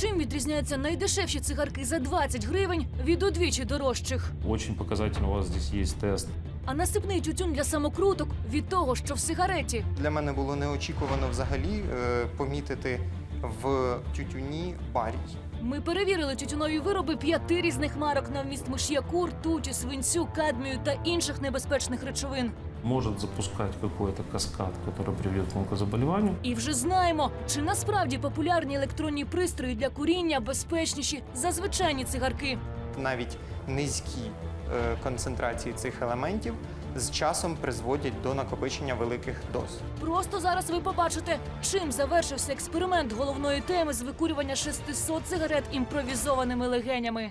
Чим відрізняються найдешевші цигарки за 20 гривень від удвічі дорожчих? Очень показательно у вас здесь есть тест. А насипний тютюн для самокруток від того, що в сигареті. Для мене було неочікувано взагалі е, помітити в тютюні барій. Ми перевірили тютюнові вироби п'яти різних марок на вміст миш'яку, ртуті, свинцю, кадмію та інших небезпечних речовин. Может запускать какой-то каскад, который приведет к онкозаболеванию. І вже знаємо, чи насправді популярні електронні пристрої для куріння безпечніші за звичайні цигарки. Навіть низькі е, концентрації цих елементів з часом призводять до накопичення великих доз. Просто зараз ви побачите, чим завершився експеримент головної теми з викурювання 600 цигарет імпровізованими легенями.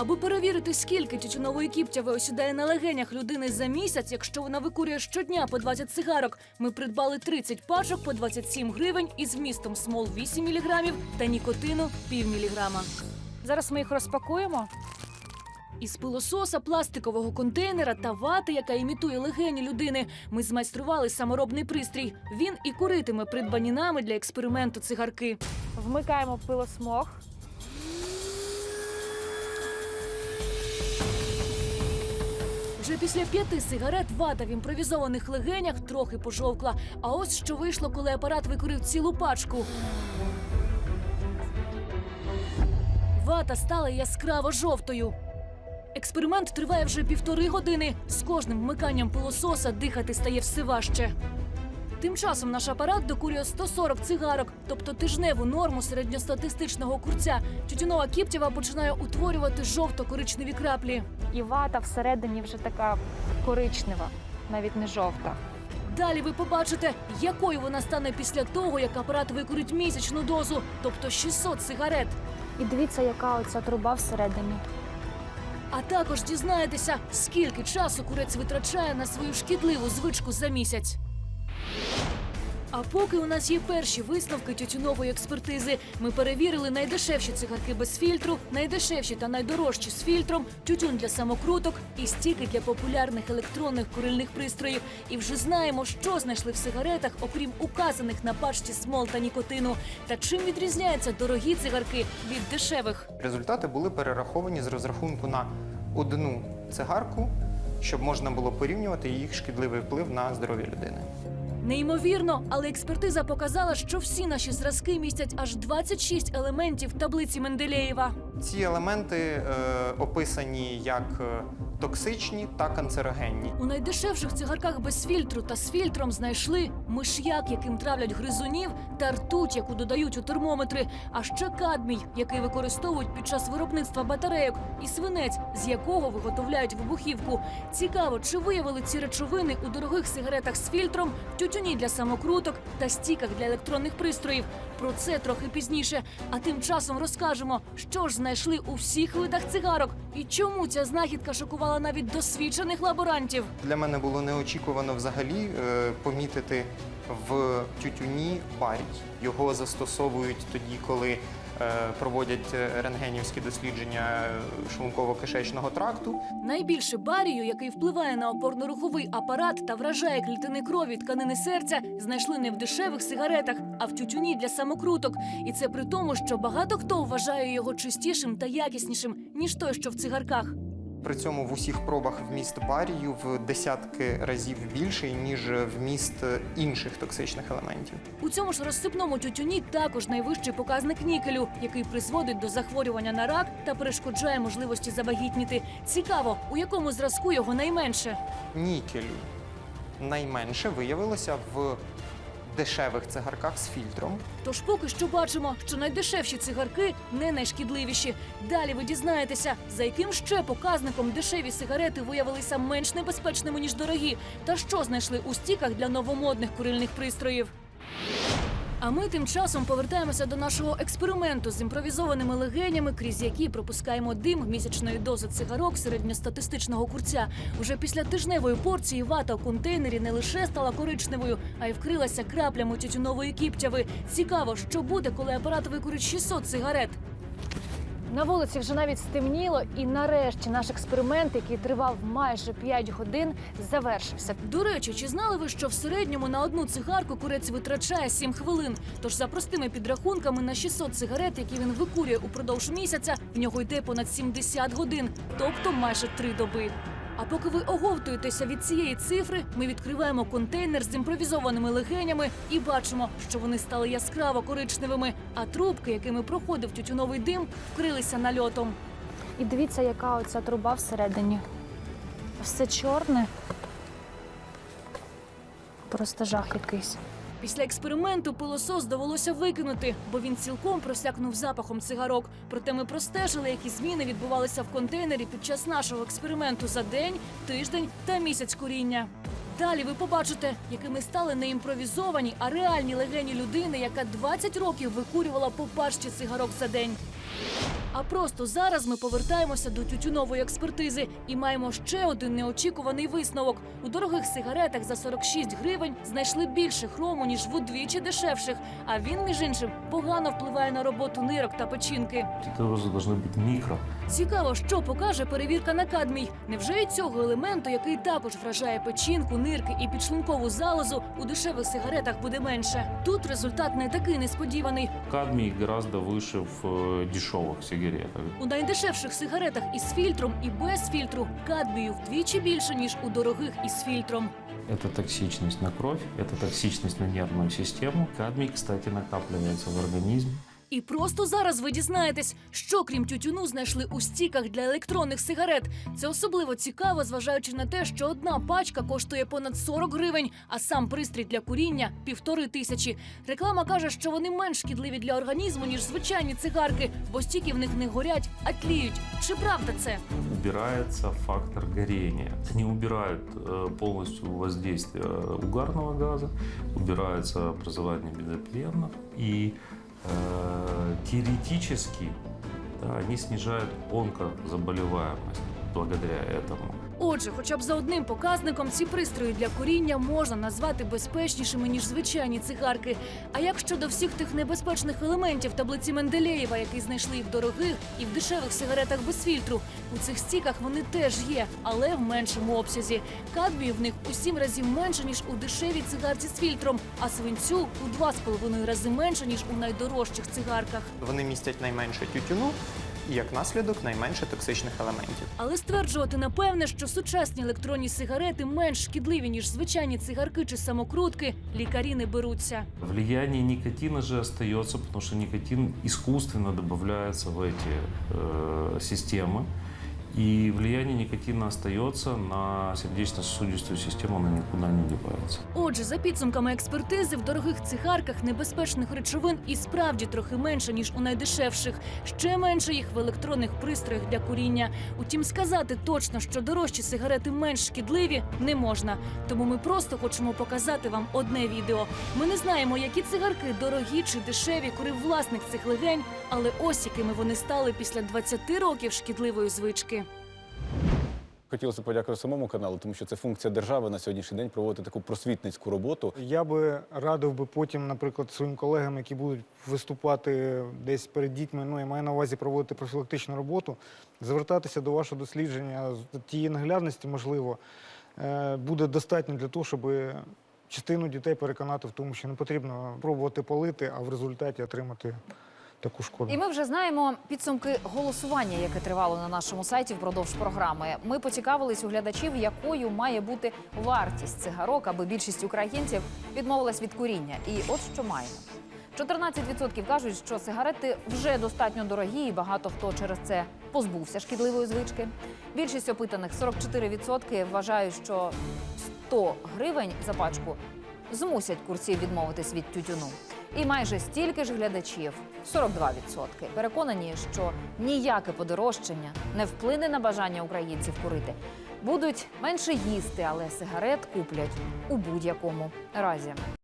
Аби перевірити, скільки тютюнової кіптяви осідає на легенях людини за місяць, якщо вона викурює щодня по 20 цигарок, ми придбали 30 пачок по 27 гривень із вмістом смол 8 мг та нікотину пів міліграма. Зараз ми їх розпакуємо. Із пилососа, пластикового контейнера та вати, яка імітує легені людини, ми змайстрували саморобний пристрій. Він і куритиме придбані нами для експерименту цигарки. Вмикаємо пилосмог. Вже після п'яти сигарет вата в імпровізованих легенях трохи пожовкла. А ось що вийшло, коли апарат викурив цілу пачку. Вата стала яскраво жовтою. Експеримент триває вже півтори години. З кожним вмиканням пилососа дихати стає все важче. Тим часом наш апарат докурює 140 цигарок, тобто тижневу норму середньостатистичного курця. Тютюнова кіптєва починає утворювати жовто-коричневі краплі. І вата всередині вже така коричнева, навіть не жовта. Далі ви побачите, якою вона стане після того, як апарат викурить місячну дозу, тобто 600 сигарет. І дивіться, яка оця труба всередині. А також дізнаєтеся, скільки часу курець витрачає на свою шкідливу звичку за місяць. А поки у нас є перші висновки тютюнової експертизи, ми перевірили найдешевші цигарки без фільтру, найдешевші та найдорожчі з фільтром, тютюн для самокруток і стіки для популярних електронних курильних пристроїв. І вже знаємо, що знайшли в сигаретах, окрім указаних на пачці смол та нікотину. Та чим відрізняються дорогі цигарки від дешевих. Результати були перераховані з розрахунку на одну цигарку, щоб можна було порівнювати їх шкідливий вплив на здоров'я людини. Неймовірно, але експертиза показала, що всі наші зразки містять аж 26 елементів таблиці Менделєєва. Ці елементи е, описані як е, токсичні та канцерогенні. У найдешевших цигарках без фільтру та з фільтром знайшли миш'як, яким травлять гризунів, та ртуть, яку додають у термометри, а ще кадмій, який використовують під час виробництва батарейок, і свинець, з якого виготовляють вибухівку. Цікаво, чи виявили ці речовини у дорогих сигаретах з фільтром, тютюні для самокруток та стіках для електронних пристроїв. Про це трохи пізніше. А тим часом розкажемо, що ж знайшли у всіх видах цигарок і чому ця знахідка шокувала навіть досвідчених лаборантів. Для мене було неочікувано взагалі е, помітити в тютюні барій. Його застосовують тоді, коли е, проводять рентгенівські дослідження шлунково-кишечного тракту. Найбільше барію, який впливає на опорно-руховий апарат та вражає клітини крові, тканини серця, знайшли не в дешевих сигаретах, а в тютюні для самокруток. І це при тому, що багато хто вважає його чистішим та якіснішим ніж той, що в цигарках. При цьому в усіх пробах вміст барію в десятки разів більший, ніж вміст інших токсичних елементів. У цьому ж розсипному тютюні також найвищий показник нікелю, який призводить до захворювання на рак та перешкоджає можливості завагітніти. Цікаво, у якому зразку його найменше. Нікелю найменше виявилося в дешевих цигарках з фільтром. Тож поки що бачимо, що найдешевші цигарки не найшкідливіші. Далі ви дізнаєтеся, за яким ще показником дешеві сигарети виявилися менш небезпечними ніж дорогі, та що знайшли у стіках для новомодних курильних пристроїв. А ми тим часом повертаємося до нашого експерименту з імпровізованими легенями, крізь які пропускаємо дим місячної дози цигарок середньостатистичного курця. Уже після тижневої порції вата у контейнері не лише стала коричневою, а й вкрилася краплями тютюнової кіптяви. Цікаво, що буде, коли апарат викурить 600 цигарет. На вулиці вже навіть стемніло, і нарешті наш експеримент, який тривав майже 5 годин, завершився. До речі, чи знали ви, що в середньому на одну цигарку курець витрачає 7 хвилин? Тож за простими підрахунками на 600 цигарет, які він викурює упродовж місяця, в нього йде понад 70 годин, тобто майже три доби. А поки ви оговтуєтеся від цієї цифри, ми відкриваємо контейнер з імпровізованими легенями і бачимо, що вони стали яскраво коричневими, а трубки, якими проходив тютюновий дим, вкрилися нальотом. І дивіться, яка оця труба всередині. Все чорне. Просто жах якийсь. Після експерименту пилосос довелося викинути, бо він цілком просякнув запахом цигарок. Проте ми простежили, які зміни відбувалися в контейнері під час нашого експерименту за день, тиждень та місяць куріння. Далі ви побачите, якими стали не імпровізовані, а реальні легені людини, яка 20 років викурювала по пачці цигарок за день. А просто зараз ми повертаємося до тютюнової експертизи і маємо ще один неочікуваний висновок. У дорогих сигаретах за 46 гривень знайшли більше хрому, ніж в удвічі дешевших. А він, між іншим, погано впливає на роботу нирок та печінки. Эти дозы должны быть микро. Цікаво, що покаже перевірка на кадмій. Невже і цього елементу, який також вражає печінку, нирки і підшлункову залозу, у дешевих сигаретах буде менше? Тут результат не такий несподіваний. Кадмий гораздо выше в э, дешевых сигаретах. У найдешевших сигаретах із фільтром і без фільтру кадмію вдвічі більше, ніж у дорогих із фільтром. Это токсичность на кровь, это токсичность на нервную систему. Кадмий, кстати, накапливается в организме. І просто зараз ви дізнаєтесь, що крім тютюну знайшли у стіках для електронних сигарет. Це особливо цікаво, зважаючи на те, що одна пачка коштує понад 40 гривень, а сам пристрій для куріння півтори тисячі. Реклама каже, що вони менш шкідливі для організму ніж звичайні цигарки, бо стіки в них не горять, а тліють. Чи правда це? убирается фактор горения. Не убирают э, полностью воздействие угарного газа, убирается образование бензопленов и э, теоретически да, они снижают онкозаболеваемость благодаря этому. Отже, хоча б за одним показником ці пристрої для куріння можна назвати безпечнішими ніж звичайні цигарки. А як щодо всіх тих небезпечних елементів таблиці Менделєєва, які знайшли і в дорогих, і в дешевих сигаретах без фільтру, у цих стіках вони теж є, але в меншому обсязі. Кадмію в них у сім разів менше ніж у дешевій цигарці з фільтром, а свинцю у два з половиною рази менше ніж у найдорожчих цигарках. Вони містять найменше тютюну і як наслідок найменше токсичних елементів. Але стверджувати напевне, що сучасні електронні сигарети менш шкідливі ніж звичайні цигарки чи самокрутки, лікарі не беруться. Влияние никотина же остается, потому что никотин искусственно добавляется в эти э, системы. И влияние никотина остается на сердечно-сосудистую систему, она никуда не девается. Отже, за підсумками експертизи, в дорогих цигарках небезпечних речовин і справді трохи менше ніж у найдешевших. Ще менше їх в електронних пристроях для куріння. Утім, сказати точно, що дорожчі сигарети менш шкідливі, не можна. Тому ми просто хочемо показати вам одне відео. Ми не знаємо, які цигарки дорогі чи дешеві курив власник цих легень, але ось якими вони стали після 20 років шкідливої звички. Хотілося подякувати самому каналу, тому що це функція держави на сьогоднішній день проводити таку просвітницьку роботу. Я би радив би потім, наприклад, своїм колегам, які будуть виступати десь перед дітьми, ну я маю на увазі проводити профілактичну роботу, звертатися до вашого дослідження тієї наглядності, можливо, е, буде достатньо для того, щоб частину дітей переконати в тому, що не потрібно пробувати палити, а в результаті отримати таку шкоду. І ми вже знаємо підсумки голосування, яке тривало на нашому сайті впродовж програми. Ми поцікавились у глядачів, якою має бути вартість цигарок, аби більшість українців відмовилась від куріння. І от що маємо. 14% кажуть, що сигарети вже достатньо дорогі, і багато хто через це позбувся шкідливої звички. Більшість опитаних 44% вважають, що 100 гривень за пачку змусять курців відмовитись від тютюну. І майже стільки ж глядачів 42% переконані, що ніяке подорожчання не вплине на бажання українців курити. Будуть менше їсти, але сигарет куплять у будь-якому разі.